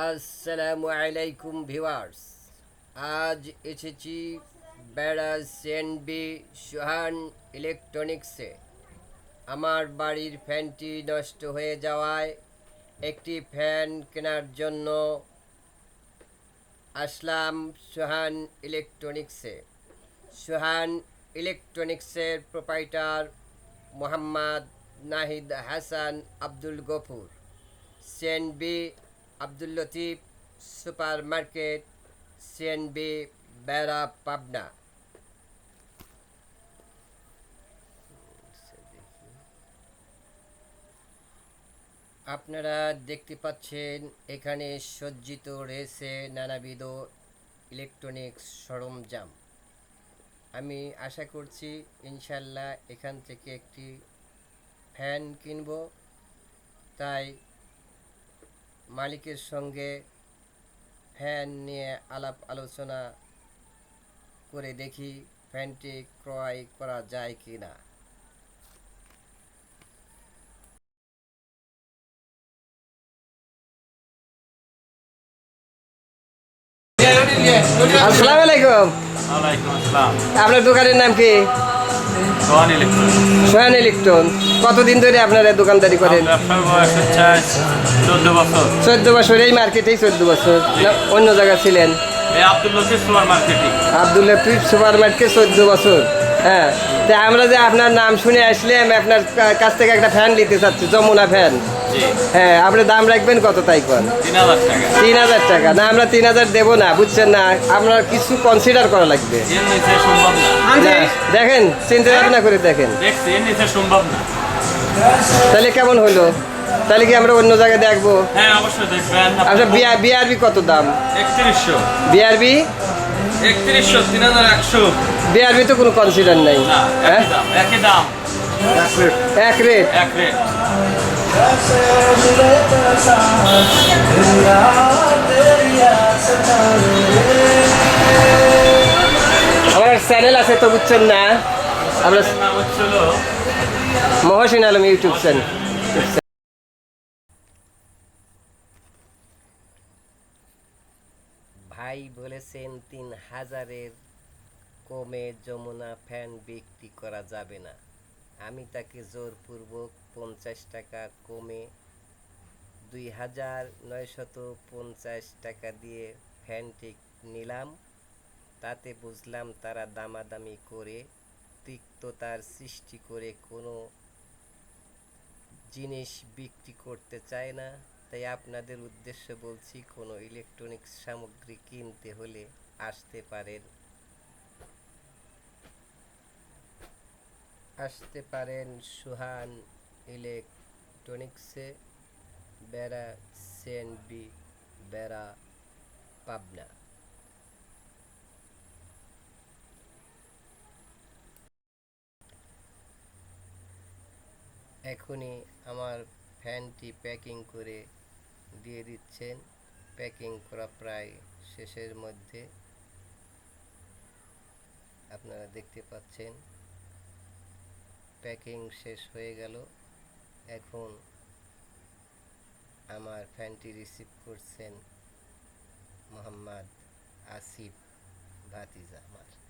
আসসালামু আলাইকুম ভিউয়ার্স। আজ এসেছি বেড়া সিএনবি সোহান ইলেকট্রনিক্সে। আমার বাড়ির ফ্যানটি নষ্ট হয়ে যাওয়ায় একটি ফ্যান কেনার জন্য আসলাম সোহান ইলেকট্রনিক্সে। সোহান ইলেকট্রনিক্সের proprietor Mohammad Nahid Hasan Abdul Gafur. CNB Abdul Latif super market CNB Bera, Pabna. আপনারা দেখতে পাচ্ছেন, এখানে সজ্জিত রয়েছে নানাবিধ ইলেকট্রনিক্স সরঞ্জাম। আমি আশা করছি, ইনশাল্লাহ এখান থেকে একটি ফ্যান কিনব। তাই মালিকের সঙ্গে ফ্যান নিয়ে আলাপ আলোচনা করে দেখি ফ্যানটি ক্রয় করা যায় কি না। আসসালামু আলাইকুম। আপনার দোকানের নাম কি? সোহান ইলেকট্রন। কতদিন ধরে আপনারা দোকানদারি করেন? চোদ্দ বছর। এই মার্কেটেই চোদ্দ বছর। অন্য জায়গায় ছিলেন? এই Abdul Latif super marketing. Abdul Latif super market চোদ্দ বছর। হ্যাঁ। তা আমরা যে আপনার নাম শুনে আসলাম আপনার কাছ থেকে একটা ফ্যান নিতে চাচ্ছি যমুনা ফ্যান হ্যাঁ আপনি দাম রাখবেন কত তাই কর তিন হাজার টাকা। না আমরা তিন হাজার দেবো না বুঝছেন না? আপনার কিছু কনসিডার করা লাগবে। দেখেন চিন্তা ভাবনা করে দেখেন। তাহলে কেমন হলো? তাহলে কি আমরা অন্য জায়গায় দেখব? হ্যাঁ আচ্ছা বিআর বিআরবি কত দাম? বিআরবি একত্রিশশো তিন হাজার একশো। কোনো কনসিডার নাই। হ্যাঁ? একই দাম। এক রেট? এক রেট। আমার চ্যানেল আছে তো বুঝছেন না? আমরা মহসিন আলম ইউটিউব চ্যানেল ভাই বলেছেন, তিন হাজারের কমে যমুনা ফ্যান বিক্রি করা যাবে না। আমি তাকে জোরপূর্বক পঞ্চাশ টাকা কমে দুই হাজার নয়শত পঞ্চাশ টাকা দিয়ে ফ্যানটি নিলাম। তাতে বুঝলাম তারা দামাদামি করে তিক্ততার সৃষ্টি করে কোনো জিনিস বিক্রি করতে চায় না। তাই আপনাদের উদ্দেশ্যে বলছি, কোনো ইলেকট্রনিক্স সামগ্রী কিনতে হলে আসতে পারেন। আসতে পারেন সুহান ইলেকট্রনিক্সে বেড়া সিএনবি বেড়া পাবনা। এখনই আমার ফ্যানটি প্যাকিং করে দিয়ে দিচ্ছেন। প্যাকিং করা প্রায় শেষের মধ্যে। আপনারা দেখতে পাচ্ছেন। প্যাকিং শেষ হয়ে গেল। এখন আমার ফ্যানটি রিসিভ করছেন মোহাম্মদ আসিফ ভাতিজা আমার।